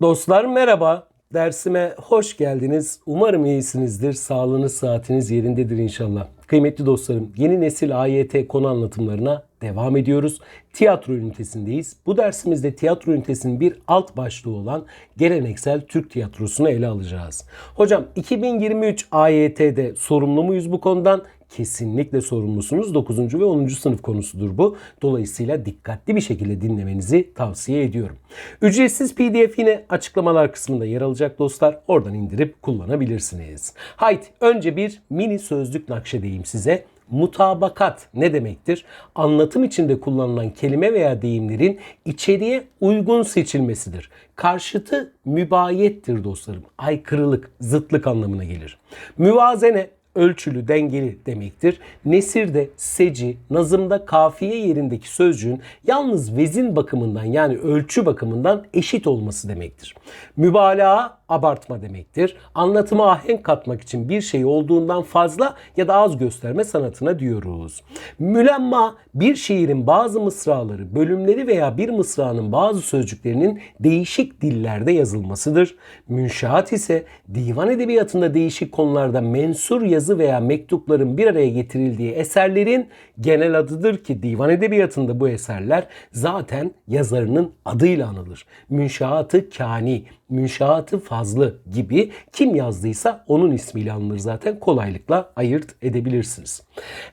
Dostlar merhaba. Dersime hoş geldiniz. Umarım iyisinizdir. Sağlığınız, saatiniz yerindedir inşallah. Kıymetli dostlarım, yeni nesil AYT konu anlatımlarına devam ediyoruz. Tiyatro ünitesindeyiz. Bu dersimizde tiyatro ünitesinin bir alt başlığı olan geleneksel Türk tiyatrosunu ele alacağız. Hocam 2023 AYT'de sorumlu muyuz bu konudan? kesinlikle sorumlusunuz. 9. ve 10. sınıf konusudur bu. Dolayısıyla dikkatli bir şekilde dinlemenizi tavsiye ediyorum. Ücretsiz PDF yine açıklamalar kısmında yer alacak dostlar. Oradan indirip kullanabilirsiniz. Haydi önce bir mini sözlük nakşedeyim size. Mutabakat ne demektir? Anlatım içinde kullanılan kelime veya deyimlerin içeriye uygun seçilmesidir. Karşıtı mübayettir dostlarım. Aykırılık, zıtlık anlamına gelir. Müvazene ölçülü, dengeli demektir. Nesirde, seci, nazımda kafiye yerindeki sözcüğün yalnız vezin bakımından yani ölçü bakımından eşit olması demektir. Mübalağa abartma demektir. Anlatıma ahenk katmak için bir şeyi olduğundan fazla ya da az gösterme sanatına diyoruz. Mülemma bir şiirin bazı mısraları, bölümleri veya bir mısranın bazı sözcüklerinin değişik dillerde yazılmasıdır. Münşaat ise divan edebiyatında değişik konularda mensur yazı veya mektupların bir araya getirildiği eserlerin genel adıdır ki divan edebiyatında bu eserler zaten yazarının adıyla anılır. Münşaatı kani, münşaatı fazlı gibi kim yazdıysa onun ismiyle anılır zaten kolaylıkla ayırt edebilirsiniz.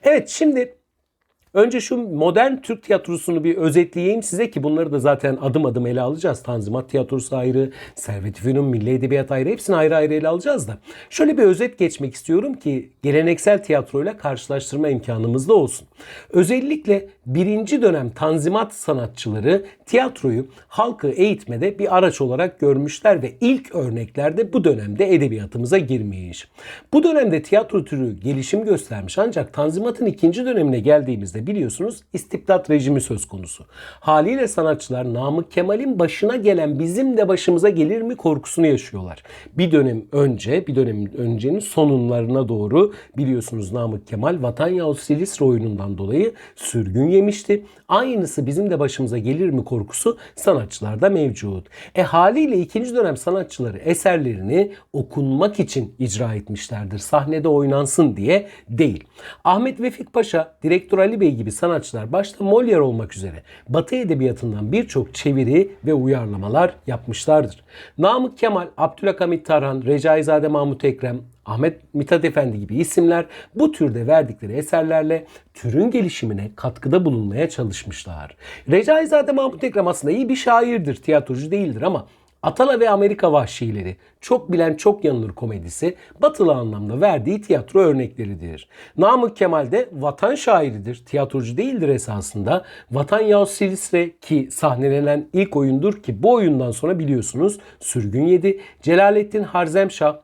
Evet şimdi Önce şu modern Türk tiyatrosunu bir özetleyeyim size ki bunları da zaten adım adım ele alacağız. Tanzimat tiyatrosu ayrı, Servet-i Fünun, Milli Edebiyat ayrı hepsini ayrı ayrı ele alacağız da. Şöyle bir özet geçmek istiyorum ki geleneksel tiyatroyla karşılaştırma imkanımız da olsun. Özellikle birinci dönem Tanzimat sanatçıları tiyatroyu halkı eğitmede bir araç olarak görmüşler ve ilk örneklerde bu dönemde edebiyatımıza girmiş. Bu dönemde tiyatro türü gelişim göstermiş ancak Tanzimat'ın ikinci dönemine geldiğimizde biliyorsunuz istibdat rejimi söz konusu. Haliyle sanatçılar Namık Kemal'in başına gelen bizim de başımıza gelir mi korkusunu yaşıyorlar. Bir dönem önce, bir dönem öncenin sonunlarına doğru biliyorsunuz Namık Kemal Vatan yahut Silistre oyunundan dolayı sürgün yemişti. Aynısı bizim de başımıza gelir mi korkusu sanatçılarda mevcut. E haliyle ikinci dönem sanatçıları eserlerini okunmak için icra etmişlerdir. Sahnede oynansın diye değil. Ahmet Vefik Paşa, Direktör Ali Bey gibi sanatçılar başta Molière olmak üzere Batı edebiyatından birçok çeviri ve uyarlamalar yapmışlardır. Namık Kemal, Abdülhamit Tarhan, Recaizade Mahmut Ekrem, Ahmet Mithat Efendi gibi isimler bu türde verdikleri eserlerle türün gelişimine katkıda bulunmaya çalışmışlar. Recaizade Mahmut Ekrem aslında iyi bir şairdir, tiyatrocu değildir ama Atala ve Amerika Vahşileri, Çok Bilen Çok Yanılır komedisi batılı anlamda verdiği tiyatro örnekleridir. Namık Kemal de vatan şairidir, tiyatrocu değildir esasında. Vatan Yahut Silistre ki sahnelenen ilk oyundur ki bu oyundan sonra biliyorsunuz sürgün yedi. Celalettin Harzemşah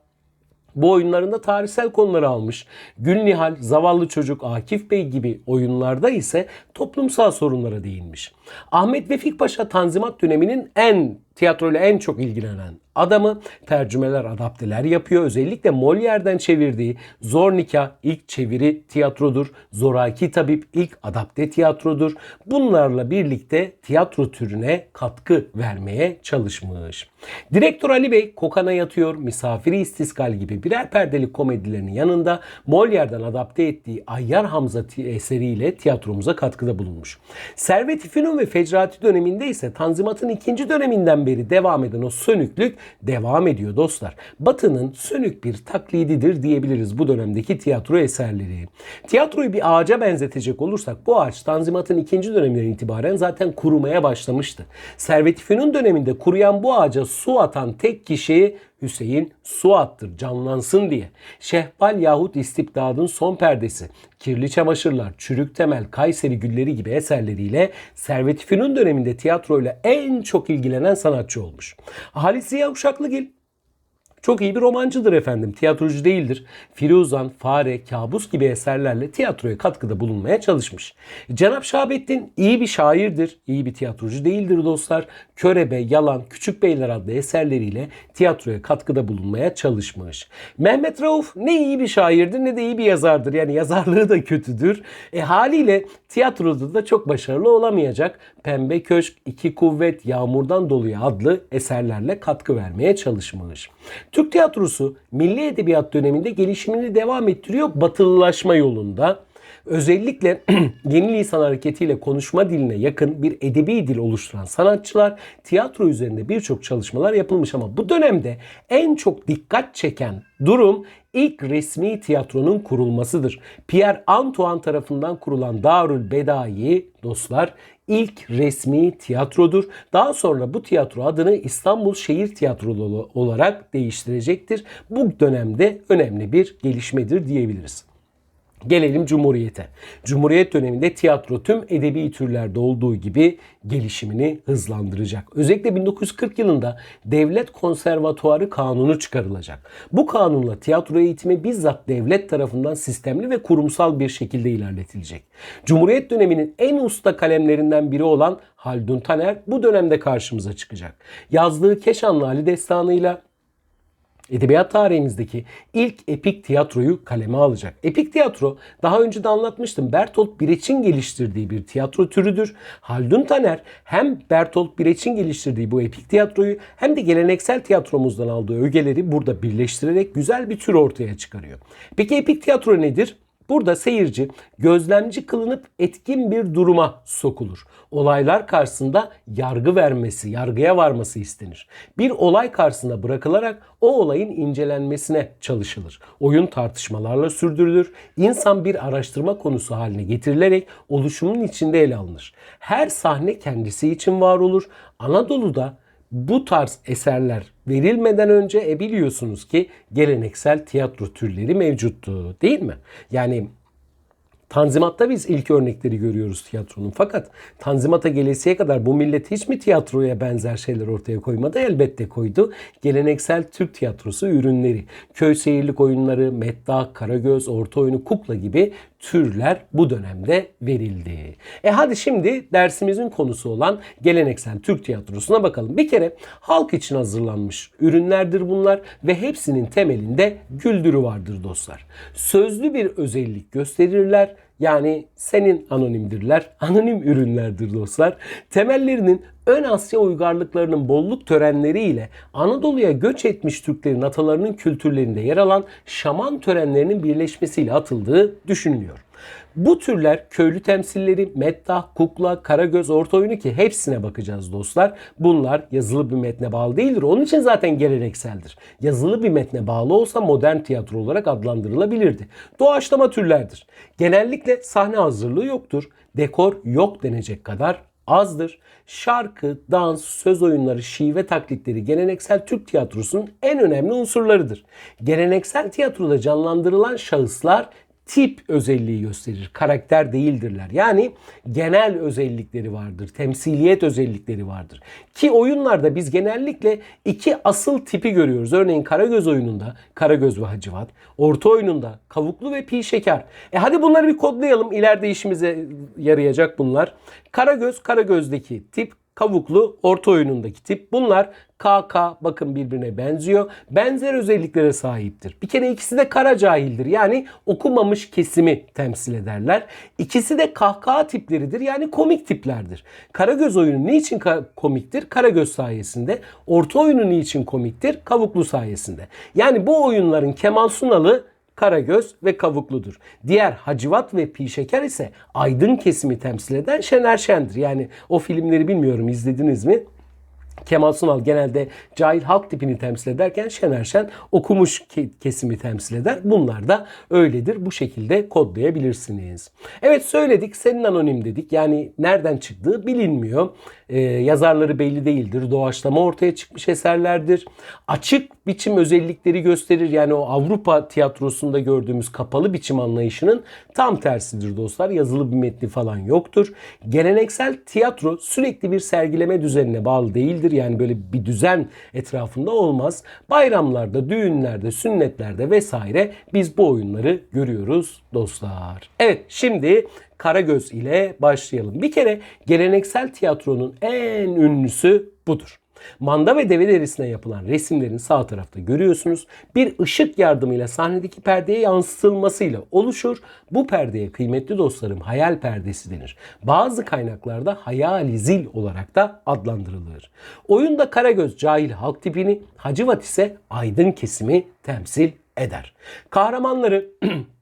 bu oyunlarında tarihsel konuları almış. Gülnihal, Zavallı Çocuk, Akif Bey gibi oyunlarda ise toplumsal sorunlara değinmiş. Ahmet Vefik Paşa Tanzimat döneminin en tiyatroyla en çok ilgilenen adamı tercümeler, adapteler yapıyor. Özellikle Molière'den çevirdiği Zor Nikah ilk çeviri tiyatrodur. Zoraki Tabip ilk adapte tiyatrodur. Bunlarla birlikte tiyatro türüne katkı vermeye çalışmış. Direktör Ali Bey Kokana Yatıyor, Misafiri İstiskal gibi birer perdelik komedilerinin yanında Molière'den adapte ettiği Ayyar Hamza eseriyle tiyatromuza katkıda bulunmuş. Servet-i Fünun ve Fecrati döneminde ise Tanzimat'ın ikinci döneminden beri devam eden o sönüklük devam ediyor dostlar. Batı'nın sönük bir taklididir diyebiliriz bu dönemdeki tiyatro eserleri. Tiyatroyu bir ağaca benzetecek olursak bu ağaç Tanzimat'ın ikinci döneminden itibaren zaten kurumaya başlamıştı. Servet-i Fünun döneminde kuruyan bu ağaca su atan tek kişi Hüseyin su attır canlansın diye. Şehbal yahut istibdadın son perdesi, kirli çamaşırlar, çürük temel, Kayseri gülleri gibi eserleriyle Servet-i Fünun döneminde tiyatroyla en çok ilgilenen sanatçı olmuş. Halis Ziya Uşaklıgil Çok iyi bir romancıdır efendim. Tiyatrocu değildir. Firuzan, Fare, Kabus gibi eserlerle tiyatroya katkıda bulunmaya çalışmış. Cenap Şahabettin iyi bir şairdir. iyi bir tiyatrocu değildir dostlar. Körebe, Yalan, Küçük Beyler adlı eserleriyle tiyatroya katkıda bulunmaya çalışmış. Mehmet Rauf ne iyi bir şairdir ne de iyi bir yazardır. Yani yazarlığı da kötüdür. E haliyle tiyatroda da çok başarılı olamayacak. Pembe Köşk, İki Kuvvet, Yağmurdan Doluya adlı eserlerle katkı vermeye çalışmış. Türk tiyatrosu milli edebiyat döneminde gelişimini devam ettiriyor batılılaşma yolunda. Özellikle yeni lisan hareketiyle konuşma diline yakın bir edebi dil oluşturan sanatçılar tiyatro üzerinde birçok çalışmalar yapılmış ama bu dönemde en çok dikkat çeken durum ilk resmi tiyatronun kurulmasıdır. Pierre Antoine tarafından kurulan Darül Bedai dostlar ilk resmi tiyatrodur. Daha sonra bu tiyatro adını İstanbul Şehir Tiyatrosu olarak değiştirecektir. Bu dönemde önemli bir gelişmedir diyebiliriz. Gelelim Cumhuriyet'e. Cumhuriyet döneminde tiyatro tüm edebi türlerde olduğu gibi gelişimini hızlandıracak. Özellikle 1940 yılında Devlet Konservatuarı Kanunu çıkarılacak. Bu kanunla tiyatro eğitimi bizzat devlet tarafından sistemli ve kurumsal bir şekilde ilerletilecek. Cumhuriyet döneminin en usta kalemlerinden biri olan Haldun Taner bu dönemde karşımıza çıkacak. Yazdığı Keşanlı Ali Destanı'yla Edebiyat tarihimizdeki ilk epik tiyatroyu kaleme alacak. Epik tiyatro daha önce de anlatmıştım. Bertolt Brecht'in geliştirdiği bir tiyatro türüdür. Haldun Taner hem Bertolt Brecht'in geliştirdiği bu epik tiyatroyu hem de geleneksel tiyatromuzdan aldığı ögeleri burada birleştirerek güzel bir tür ortaya çıkarıyor. Peki epik tiyatro nedir? Burada seyirci gözlemci kılınıp etkin bir duruma sokulur. Olaylar karşısında yargı vermesi, yargıya varması istenir. Bir olay karşısında bırakılarak o olayın incelenmesine çalışılır. Oyun tartışmalarla sürdürülür. İnsan bir araştırma konusu haline getirilerek oluşumun içinde ele alınır. Her sahne kendisi için var olur. Anadolu'da bu tarz eserler verilmeden önce e biliyorsunuz ki geleneksel tiyatro türleri mevcuttu değil mi? Yani Tanzimat'ta biz ilk örnekleri görüyoruz tiyatronun. Fakat Tanzimat'a gelesiye kadar bu millet hiç mi tiyatroya benzer şeyler ortaya koymadı? Elbette koydu. Geleneksel Türk tiyatrosu ürünleri. Köy seyirlik oyunları, meddah, karagöz, orta oyunu, kukla gibi türler bu dönemde verildi. E hadi şimdi dersimizin konusu olan geleneksel Türk tiyatrosuna bakalım. Bir kere halk için hazırlanmış ürünlerdir bunlar ve hepsinin temelinde güldürü vardır dostlar. Sözlü bir özellik gösterirler. Yani senin anonimdirler. Anonim ürünlerdir dostlar. Temellerinin Ön Asya uygarlıklarının bolluk törenleriyle Anadolu'ya göç etmiş Türklerin atalarının kültürlerinde yer alan şaman törenlerinin birleşmesiyle atıldığı düşünülüyor. Bu türler köylü temsilleri, meddah, kukla, karagöz, orta oyunu ki hepsine bakacağız dostlar. Bunlar yazılı bir metne bağlı değildir. Onun için zaten gelenekseldir. Yazılı bir metne bağlı olsa modern tiyatro olarak adlandırılabilirdi. Doğaçlama türlerdir. Genellikle sahne hazırlığı yoktur. Dekor yok denecek kadar azdır. Şarkı, dans, söz oyunları, şive taklitleri geleneksel Türk tiyatrosunun en önemli unsurlarıdır. Geleneksel tiyatroda canlandırılan şahıslar tip özelliği gösterir. Karakter değildirler. Yani genel özellikleri vardır. Temsiliyet özellikleri vardır. Ki oyunlarda biz genellikle iki asıl tipi görüyoruz. Örneğin Karagöz oyununda Karagöz ve Hacivat. Orta oyununda Kavuklu ve Pi Şeker. E hadi bunları bir kodlayalım. İleride işimize yarayacak bunlar. Karagöz, Karagöz'deki tip Kavuklu orta oyunundaki tip. Bunlar KK bakın birbirine benziyor. Benzer özelliklere sahiptir. Bir kere ikisi de kara cahildir. Yani okumamış kesimi temsil ederler. İkisi de kahkaha tipleridir. Yani komik tiplerdir. Karagöz oyunu niçin komiktir? Karagöz sayesinde. Orta oyunu niçin komiktir? Kavuklu sayesinde. Yani bu oyunların Kemal Sunal'ı Karagöz ve Kavukludur. Diğer Hacivat ve Pi Şeker ise aydın kesimi temsil eden Şener Şen'dir. Yani o filmleri bilmiyorum izlediniz mi? Kemal Sunal genelde cahil halk tipini temsil ederken Şener Şen okumuş kesimi temsil eder. Bunlar da öyledir. Bu şekilde kodlayabilirsiniz. Evet söyledik. Senin anonim dedik. Yani nereden çıktığı bilinmiyor. Ee, yazarları belli değildir. Doğaçlama ortaya çıkmış eserlerdir. Açık biçim özellikleri gösterir. Yani o Avrupa tiyatrosunda gördüğümüz kapalı biçim anlayışının tam tersidir dostlar. Yazılı bir metni falan yoktur. Geleneksel tiyatro sürekli bir sergileme düzenine bağlı değildir. Yani böyle bir düzen etrafında olmaz. Bayramlarda, düğünlerde, sünnetlerde vesaire biz bu oyunları görüyoruz dostlar. Evet şimdi Karagöz ile başlayalım. Bir kere geleneksel tiyatronun en ünlüsü budur. Manda ve deve derisine yapılan resimlerin sağ tarafta görüyorsunuz. Bir ışık yardımıyla sahnedeki perdeye yansıtılmasıyla oluşur. Bu perdeye kıymetli dostlarım hayal perdesi denir. Bazı kaynaklarda hayali zil olarak da adlandırılır. Oyunda Karagöz cahil halk tipini, Hacivat ise aydın kesimi temsil eder. Kahramanları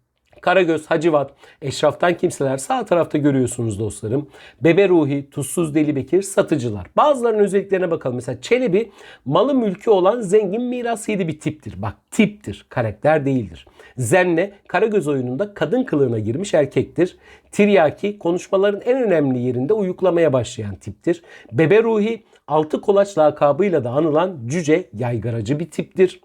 Karagöz, Hacivat, eşraftan kimseler sağ tarafta görüyorsunuz dostlarım. Bebe Ruhi, Tuzsuz Deli Bekir, satıcılar. Bazılarının özelliklerine bakalım. Mesela Çelebi malı mülkü olan zengin mirasiydi bir tiptir. Bak tiptir, karakter değildir. Zenne, Karagöz oyununda kadın kılığına girmiş erkektir. Tiryaki, konuşmaların en önemli yerinde uyuklamaya başlayan tiptir. Bebe Ruhi, altı kolaç lakabıyla da anılan cüce, yaygaracı bir tiptir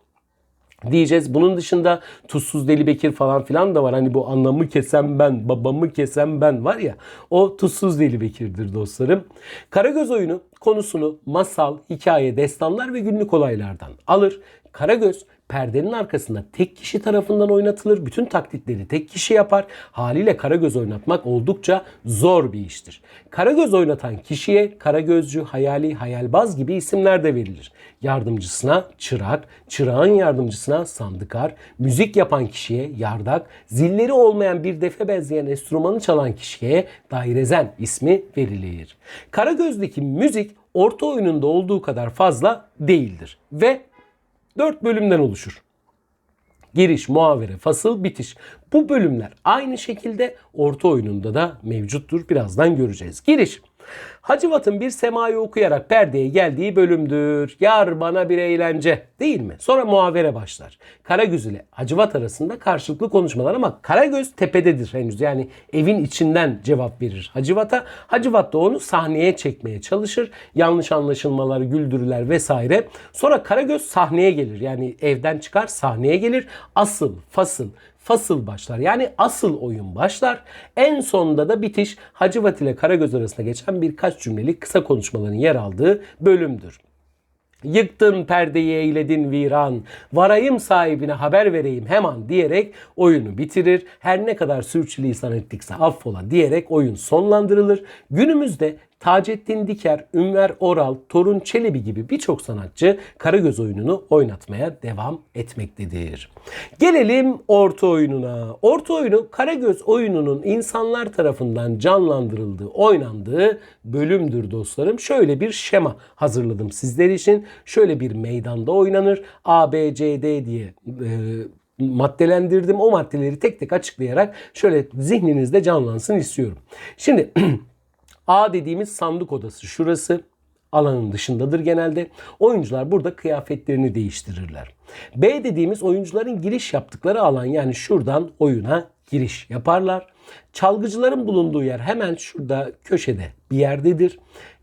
diyeceğiz. Bunun dışında Tuzsuz Deli Bekir falan filan da var. Hani bu anlamı kesen ben, babamı kesen ben var ya. O Tuzsuz Deli Bekir'dir dostlarım. Karagöz oyunu konusunu masal, hikaye, destanlar ve günlük olaylardan alır. Karagöz perdenin arkasında tek kişi tarafından oynatılır. Bütün taklitleri tek kişi yapar. Haliyle Karagöz oynatmak oldukça zor bir iştir. Karagöz oynatan kişiye Karagözcü, hayali, hayalbaz gibi isimler de verilir. Yardımcısına çırak, çırağın yardımcısına sandıkar, müzik yapan kişiye yardak, zilleri olmayan bir defe benzeyen enstrümanı çalan kişiye dairezen ismi verilir. Karagöz'deki müzik orta oyununda olduğu kadar fazla değildir ve 4 bölümden oluşur. Giriş, muhavere, fasıl, bitiş. Bu bölümler aynı şekilde orta oyununda da mevcuttur. Birazdan göreceğiz. Giriş. Hacivat'ın bir semayı okuyarak perdeye geldiği bölümdür. Yar bana bir eğlence değil mi? Sonra muhavere başlar. Karagöz ile Hacivat arasında karşılıklı konuşmalar ama Karagöz tepededir henüz. Yani evin içinden cevap verir Hacivat'a. Hacivat da onu sahneye çekmeye çalışır. Yanlış anlaşılmalar, güldürüler vesaire. Sonra Karagöz sahneye gelir. Yani evden çıkar sahneye gelir. Asıl, fasıl, fasıl başlar. Yani asıl oyun başlar. En sonunda da bitiş Hacivat ile Karagöz arasında geçen birkaç cümlelik kısa konuşmaların yer aldığı bölümdür. Yıktın perdeyi eyledin viran, varayım sahibine haber vereyim hemen diyerek oyunu bitirir. Her ne kadar sürçülisan ettikse affola diyerek oyun sonlandırılır. Günümüzde Taceddin Diker, Ünver Oral, Torun Çelebi gibi birçok sanatçı Karagöz oyununu oynatmaya devam etmektedir. Gelelim orta oyununa. Orta oyunu Karagöz oyununun insanlar tarafından canlandırıldığı, oynandığı bölümdür dostlarım. Şöyle bir şema hazırladım sizler için. Şöyle bir meydanda oynanır. A, B, C, D diye e, maddelendirdim. O maddeleri tek tek açıklayarak şöyle zihninizde canlansın istiyorum. Şimdi A dediğimiz sandık odası şurası alanın dışındadır genelde. Oyuncular burada kıyafetlerini değiştirirler. B dediğimiz oyuncuların giriş yaptıkları alan yani şuradan oyuna giriş yaparlar. Çalgıcıların bulunduğu yer hemen şurada köşede bir yerdedir.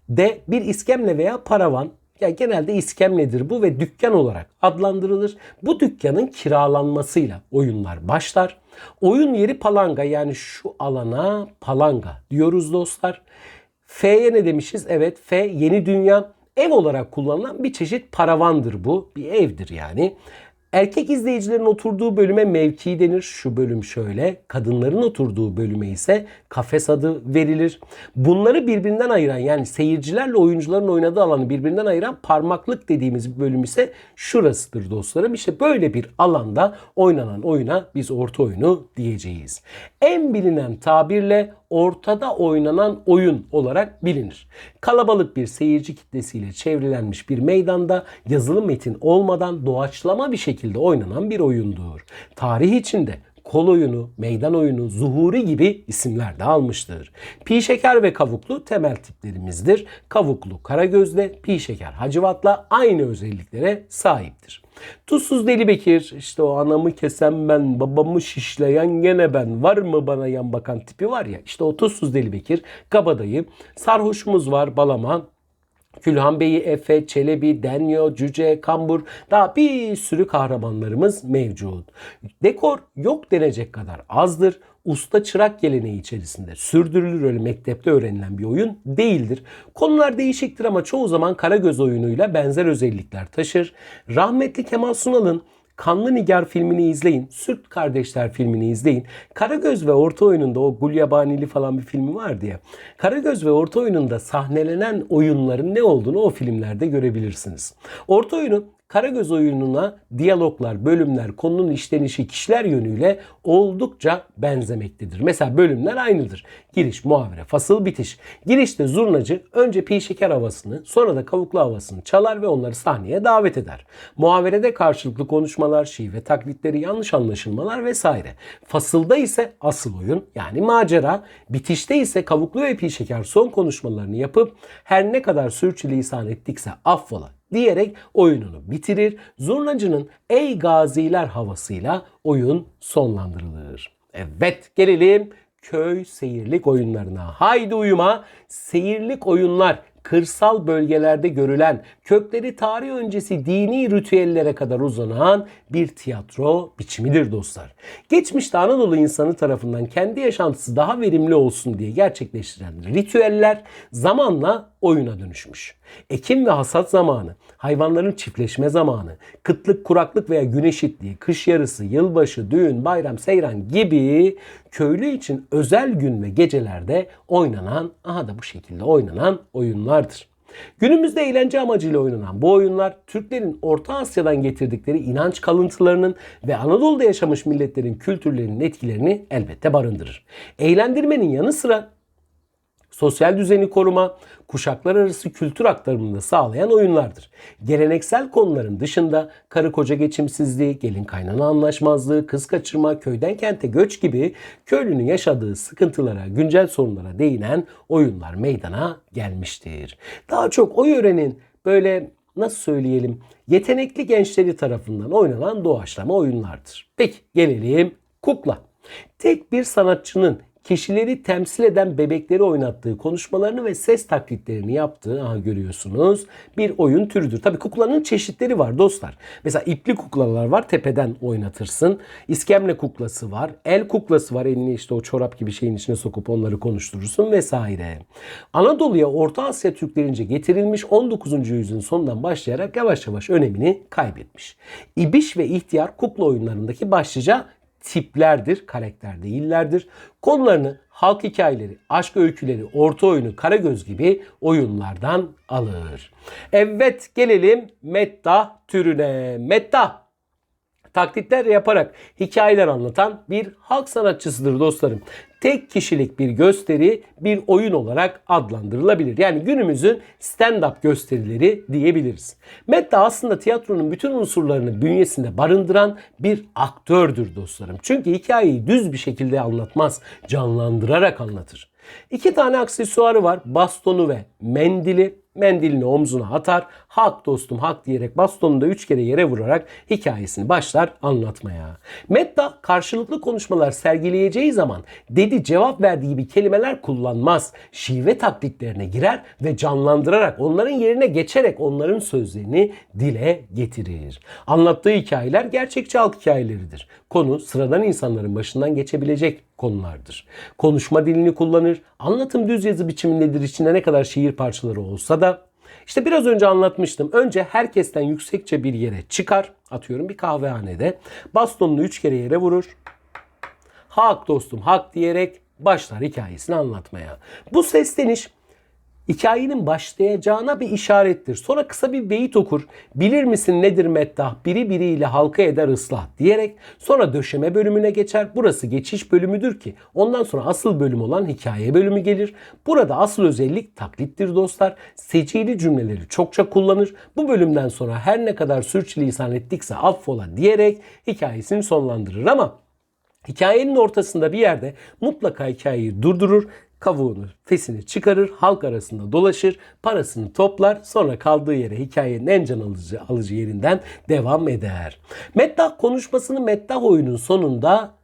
D bir iskemle veya paravan ya genelde iskemledir bu ve dükkan olarak adlandırılır. Bu dükkanın kiralanmasıyla oyunlar başlar. Oyun yeri palanga yani şu alana palanga diyoruz dostlar. F'ye ne demişiz? Evet F yeni dünya ev olarak kullanılan bir çeşit paravandır bu. Bir evdir yani. Erkek izleyicilerin oturduğu bölüme mevki denir. Şu bölüm şöyle. Kadınların oturduğu bölüme ise kafes adı verilir. Bunları birbirinden ayıran yani seyircilerle oyuncuların oynadığı alanı birbirinden ayıran parmaklık dediğimiz bölüm ise şurasıdır dostlarım. İşte böyle bir alanda oynanan oyuna biz orta oyunu diyeceğiz. En bilinen tabirle ortada oynanan oyun olarak bilinir. Kalabalık bir seyirci kitlesiyle çevrilenmiş bir meydanda yazılı metin olmadan doğaçlama bir şekilde oynanan bir oyundur. Tarih içinde kol oyunu, meydan oyunu, zuhuri gibi isimler de almıştır. Pi şeker ve kavuklu temel tiplerimizdir. Kavuklu Karagöz'le, pi şeker Hacivat'la aynı özelliklere sahiptir. Tuzsuz Deli Bekir, işte o anamı kesen ben, babamı şişleyen gene ben, var mı bana yan bakan tipi? Var ya, işte o Tuzsuz Deli Bekir, kabadayı, sarhoşumuz var Balaman, Külhan Bey'i, Efe, Çelebi, Denyo, Cüce, Kambur. Daha bir sürü kahramanlarımız mevcut. Dekor yok denecek kadar azdır. Usta çırak geleneği içerisinde sürdürülür öyle mektepte öğrenilen bir oyun değildir. Konular değişiktir ama çoğu zaman Karagöz oyunuyla benzer özellikler taşır. Rahmetli Kemal Sunal'ın Kanlı Nigar filmini izleyin. Sürt Kardeşler filmini izleyin. Karagöz ve Orta Oyun'unda o Gulyabanili falan bir filmi vardı ya. Karagöz ve Orta Oyun'unda sahnelenen oyunların ne olduğunu o filmlerde görebilirsiniz. Orta Oyun'u Karagöz oyununa diyaloglar, bölümler, konunun işlenişi kişiler yönüyle oldukça benzemektedir. Mesela bölümler aynıdır. Giriş, muhavere, fasıl, bitiş. Girişte zurnacı önce pi şeker havasını sonra da kavuklu havasını çalar ve onları sahneye davet eder. Muhaverede karşılıklı konuşmalar, şive taklitleri, yanlış anlaşılmalar vesaire. Fasılda ise asıl oyun yani macera, bitişte ise kavuklu ve pi şeker son konuşmalarını yapıp her ne kadar sürçülisan ettikse affola diyerek oyununu bitirir. Zurnacının ey gaziler havasıyla oyun sonlandırılır. Evet gelelim köy seyirlik oyunlarına. Haydi uyuma seyirlik oyunlar kırsal bölgelerde görülen kökleri tarih öncesi dini ritüellere kadar uzanan bir tiyatro biçimidir dostlar. Geçmişte Anadolu insanı tarafından kendi yaşantısı daha verimli olsun diye gerçekleştirilen ritüeller zamanla oyuna dönüşmüş. Ekim ve hasat zamanı, hayvanların çiftleşme zamanı, kıtlık, kuraklık veya gün eşitliği, kış yarısı, yılbaşı, düğün, bayram, seyran gibi köylü için özel gün ve gecelerde oynanan, aha da bu şekilde oynanan oyunlardır. Günümüzde eğlence amacıyla oynanan bu oyunlar Türklerin Orta Asya'dan getirdikleri inanç kalıntılarının ve Anadolu'da yaşamış milletlerin kültürlerinin etkilerini elbette barındırır. Eğlendirmenin yanı sıra sosyal düzeni koruma, kuşaklar arası kültür aktarımını sağlayan oyunlardır. Geleneksel konuların dışında karı koca geçimsizliği, gelin kaynana anlaşmazlığı, kız kaçırma, köyden kente göç gibi köylünün yaşadığı sıkıntılara, güncel sorunlara değinen oyunlar meydana gelmiştir. Daha çok o yörenin böyle nasıl söyleyelim yetenekli gençleri tarafından oynanan doğaçlama oyunlardır. Peki gelelim kukla. Tek bir sanatçının kişileri temsil eden bebekleri oynattığı konuşmalarını ve ses taklitlerini yaptığı aha görüyorsunuz bir oyun türüdür. Tabi kuklanın çeşitleri var dostlar. Mesela ipli kuklalar var tepeden oynatırsın. İskemle kuklası var. El kuklası var. Elini işte o çorap gibi şeyin içine sokup onları konuşturursun vesaire. Anadolu'ya Orta Asya Türklerince getirilmiş 19. yüzyılın sonundan başlayarak yavaş yavaş önemini kaybetmiş. İbiş ve ihtiyar kukla oyunlarındaki başlıca tiplerdir, karakter değillerdir. Konularını halk hikayeleri, aşk öyküleri, orta oyunu, Karagöz gibi oyunlardan alır. Evet gelelim meddah türüne. Meddah taklitler yaparak hikayeler anlatan bir halk sanatçısıdır dostlarım. Tek kişilik bir gösteri bir oyun olarak adlandırılabilir. Yani günümüzün stand-up gösterileri diyebiliriz. Medda aslında tiyatronun bütün unsurlarını bünyesinde barındıran bir aktördür dostlarım. Çünkü hikayeyi düz bir şekilde anlatmaz, canlandırarak anlatır. İki tane aksesuarı var. Bastonu ve mendili mendilini omzuna atar. Hak dostum hak diyerek bastonunu da üç kere yere vurarak hikayesini başlar anlatmaya. Medda karşılıklı konuşmalar sergileyeceği zaman dedi cevap verdiği gibi kelimeler kullanmaz. Şive taklitlerine girer ve canlandırarak onların yerine geçerek onların sözlerini dile getirir. Anlattığı hikayeler gerçekçi halk hikayeleridir. Konu sıradan insanların başından geçebilecek konulardır. Konuşma dilini kullanır. Anlatım düz yazı biçimindedir. İçinde ne kadar şiir parçaları olsa da işte biraz önce anlatmıştım. Önce herkesten yüksekçe bir yere çıkar. Atıyorum bir kahvehanede. Bastonunu üç kere yere vurur. Hak dostum hak diyerek başlar hikayesini anlatmaya. Bu sesleniş hikayenin başlayacağına bir işarettir. Sonra kısa bir beyit okur. Bilir misin nedir meddah? Biri biriyle halka eder ıslah diyerek sonra döşeme bölümüne geçer. Burası geçiş bölümüdür ki ondan sonra asıl bölüm olan hikaye bölümü gelir. Burada asıl özellik taklittir dostlar. Secili cümleleri çokça kullanır. Bu bölümden sonra her ne kadar sürçülisan ettikse affola diyerek hikayesini sonlandırır ama Hikayenin ortasında bir yerde mutlaka hikayeyi durdurur, kavuğunu, fesini çıkarır, halk arasında dolaşır, parasını toplar, sonra kaldığı yere hikayenin en can alıcı, alıcı yerinden devam eder. Meddah konuşmasını Meddah oyunun sonunda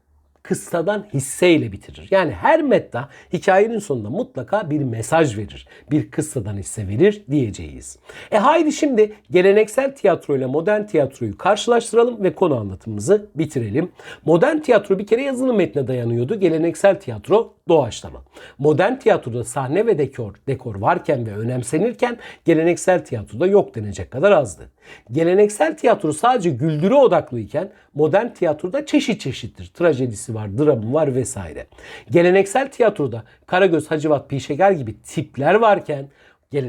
kıssadan hisseyle bitirir. Yani her metta hikayenin sonunda mutlaka bir mesaj verir. Bir kıssadan hisse verir diyeceğiz. E haydi şimdi geleneksel tiyatro ile modern tiyatroyu karşılaştıralım ve konu anlatımımızı bitirelim. Modern tiyatro bir kere yazılı metne dayanıyordu. Geleneksel tiyatro doğaçlama. Modern tiyatroda sahne ve dekor, dekor varken ve önemsenirken geleneksel tiyatroda yok denecek kadar azdı. Geleneksel tiyatro sadece güldürü odaklıyken modern tiyatroda çeşit çeşittir. Trajedisi var, dramı var vesaire. Geleneksel tiyatroda Karagöz, Hacivat, Pişeker gibi tipler varken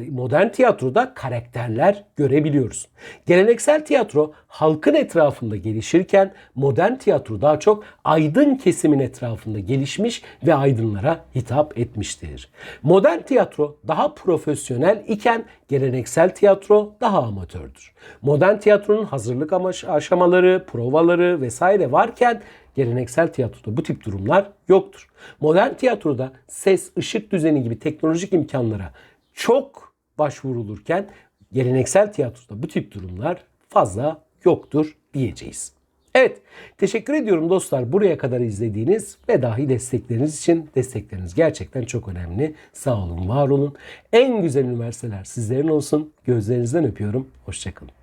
modern tiyatroda karakterler görebiliyoruz. Geleneksel tiyatro halkın etrafında gelişirken modern tiyatro daha çok aydın kesimin etrafında gelişmiş ve aydınlara hitap etmiştir. Modern tiyatro daha profesyonel iken geleneksel tiyatro daha amatördür. Modern tiyatronun hazırlık aşamaları, provaları vesaire varken Geleneksel tiyatroda bu tip durumlar yoktur. Modern tiyatroda ses, ışık düzeni gibi teknolojik imkanlara çok başvurulurken geleneksel tiyatroda bu tip durumlar fazla yoktur diyeceğiz. Evet, teşekkür ediyorum dostlar buraya kadar izlediğiniz ve dahi destekleriniz için. Destekleriniz gerçekten çok önemli. Sağ olun, var olun. En güzel üniversiteler sizlerin olsun. Gözlerinizden öpüyorum. Hoşçakalın.